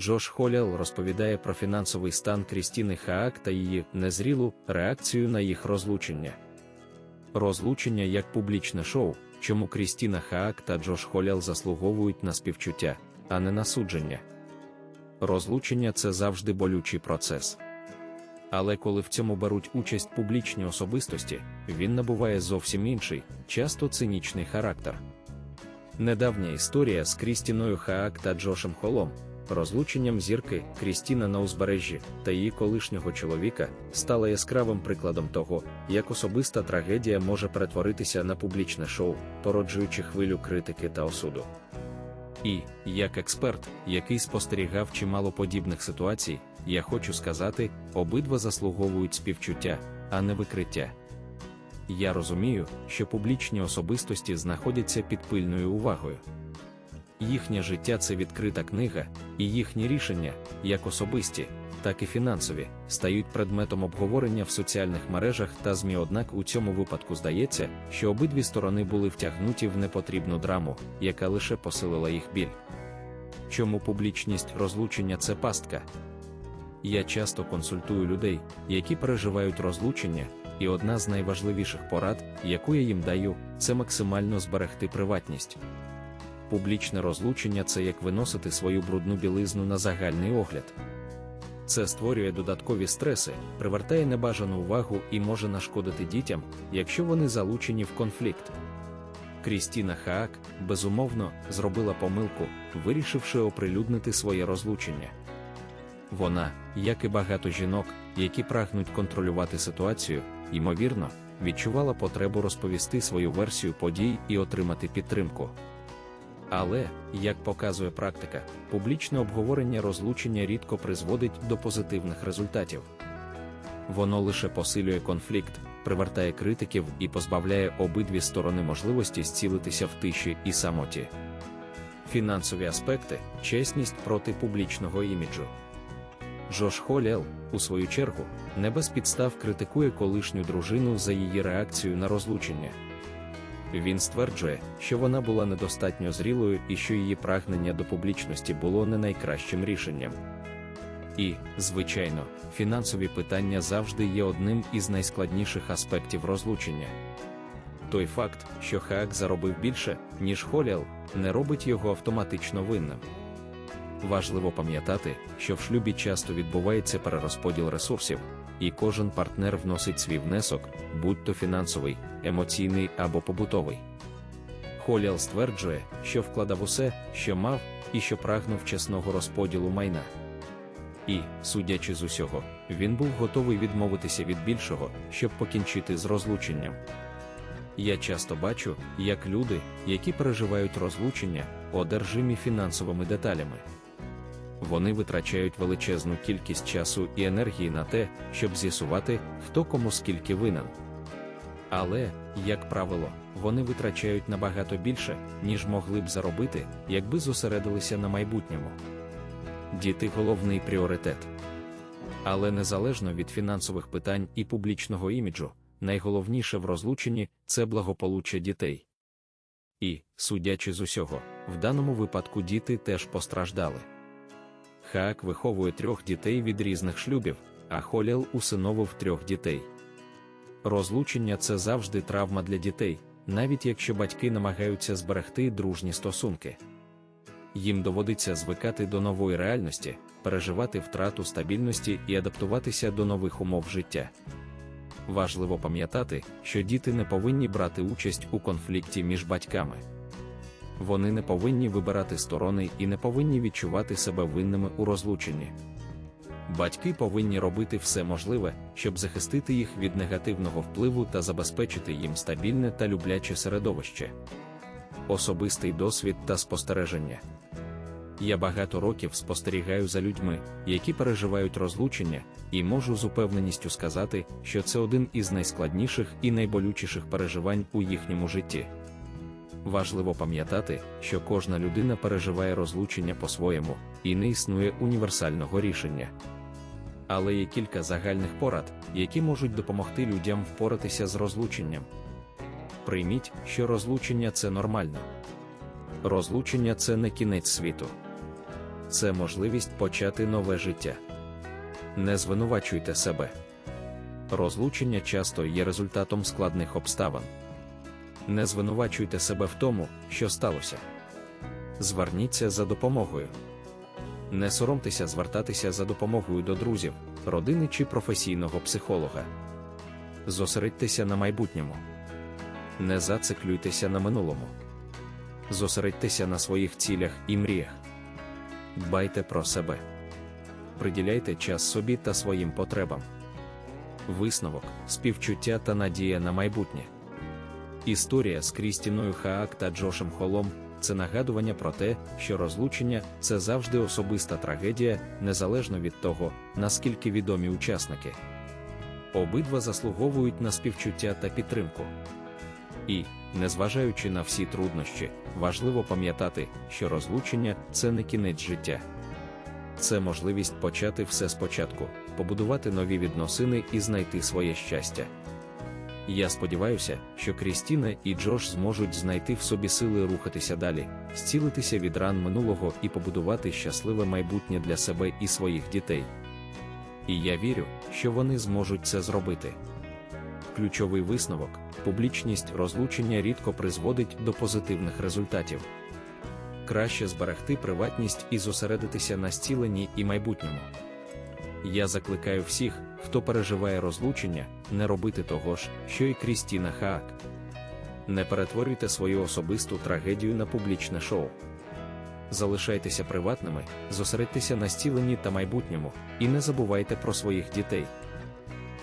Джош Холіал розповідає про фінансовий стан Крістіни Хаак та її незрілу реакцію на їх розлучення. Розлучення як публічне шоу, чому Крістіна Хаак та Джош Холіал заслуговують на співчуття, а не на судження. Розлучення це завжди болючий процес. Але коли в цьому беруть участь публічні особистості, він набуває зовсім інший, часто цинічний характер. Недавня історія з Крістіною Хаак та Джошем Холом, розлученням зірки Крістіна на узбережжі та її колишнього чоловіка стала яскравим прикладом того, як особиста трагедія може перетворитися на публічне шоу, породжуючи хвилю критики та осуду. І, як експерт, який спостерігав чимало подібних ситуацій, я хочу сказати, обидва заслуговують співчуття, а не викриття. Я розумію, що публічні особистості знаходяться під пильною увагою. Їхнє життя це відкрита книга, і їхні рішення, як особисті, так і фінансові, стають предметом обговорення в соціальних мережах та ЗМІ. Однак у цьому випадку здається, що обидві сторони були втягнуті в непотрібну драму, яка лише посилила їх біль. Чому публічність розлучення це пастка? Я часто консультую людей, які переживають розлучення, і одна з найважливіших порад, яку я їм даю, це максимально зберегти приватність. Публічне розлучення це як виносити свою брудну білизну на загальний огляд. Це створює додаткові стреси, привертає небажану увагу і може нашкодити дітям, якщо вони залучені в конфлікт. Крістіна Хаак, безумовно, зробила помилку, вирішивши оприлюднити своє розлучення. Вона, як і багато жінок, які прагнуть контролювати ситуацію, ймовірно, відчувала потребу розповісти свою версію подій і отримати підтримку. Але, як показує практика, публічне обговорення розлучення рідко призводить до позитивних результатів. Воно лише посилює конфлікт, привертає критиків і позбавляє обидві сторони можливості зцілитися в тиші і самоті. Фінансові аспекти чесність проти публічного іміджу. Джош Холіел, у свою чергу, не без підстав критикує колишню дружину за її реакцію на розлучення. Він стверджує, що вона була недостатньо зрілою і що її прагнення до публічності було не найкращим рішенням. І, звичайно, фінансові питання завжди є одним із найскладніших аспектів розлучення. Той факт, що Хаак заробив більше, ніж Холіал, не робить його автоматично винним. Важливо пам'ятати, що в шлюбі часто відбувається перерозподіл ресурсів, і кожен партнер вносить свій внесок, будь то фінансовий, емоційний або побутовий. Холіал стверджує, що вкладав усе, що мав, і що прагнув чесного розподілу майна. І, судячи з усього, він був готовий відмовитися від більшого, щоб покінчити з розлученням. Я часто бачу, як люди, які переживають розлучення, одержимі фінансовими деталями. Вони витрачають величезну кількість часу і енергії на те, щоб з'ясувати, хто кому скільки винен. Але, як правило, вони витрачають набагато більше, ніж могли б заробити, якби зосередилися на майбутньому. Діти головний пріоритет. Але незалежно від фінансових питань і публічного іміджу, найголовніше в розлученні це благополуччя дітей. І, судячи з усього, в даному випадку діти теж постраждали. Хаак виховує трьох дітей від різних шлюбів, а Холіал усиновив трьох дітей. Розлучення це завжди травма для дітей, навіть якщо батьки намагаються зберегти дружні стосунки. Їм доводиться звикати до нової реальності, переживати втрату стабільності і адаптуватися до нових умов життя. Важливо пам'ятати, що діти не повинні брати участь у конфлікті між батьками. Вони не повинні вибирати сторони і не повинні відчувати себе винними у розлученні. Батьки повинні робити все можливе, щоб захистити їх від негативного впливу та забезпечити їм стабільне та любляче середовище. Особистий досвід та спостереження. Я багато років спостерігаю за людьми, які переживають розлучення, і можу з упевненістю сказати, що це один із найскладніших і найболючіших переживань у їхньому житті. Важливо пам'ятати, що кожна людина переживає розлучення по-своєму, і не існує універсального рішення. Але є кілька загальних порад, які можуть допомогти людям впоратися з розлученням. Прийміть, що розлучення це нормально. Розлучення це не кінець світу. це можливість почати нове життя. Не звинувачуйте себе. Розлучення часто є результатом складних обставин. Не звинувачуйте себе в тому, що сталося. Зверніться за допомогою. Не соромтеся звертатися за допомогою до друзів, родини чи професійного психолога. Зосередьтеся на майбутньому. Не зациклюйтеся на минулому. Зосередьтеся на своїх цілях і мріях. Дбайте про себе. Приділяйте час собі та своїм потребам. Висновок, співчуття та надія на майбутнє. Історія з Крістіною Хаак та Джошем Холом це нагадування про те, що розлучення це завжди особиста трагедія, незалежно від того, наскільки відомі учасники. Обидва заслуговують на співчуття та підтримку. І, незважаючи на всі труднощі, важливо пам'ятати, що розлучення це не кінець життя. Це можливість почати все спочатку, побудувати нові відносини і знайти своє щастя. Я сподіваюся, що Крістіна і Джош зможуть знайти в собі сили рухатися далі, зцілитися від ран минулого і побудувати щасливе майбутнє для себе і своїх дітей. І я вірю, що вони зможуть це зробити. Ключовий висновок публічність розлучення рідко призводить до позитивних результатів. Краще зберегти приватність і зосередитися на зціленні і майбутньому. Я закликаю всіх, хто переживає розлучення, не робити того ж, що і Крістіна Хаак. Не перетворюйте свою особисту трагедію на публічне шоу. Залишайтеся приватними, зосередьтеся на стіленні та майбутньому, і не забувайте про своїх дітей.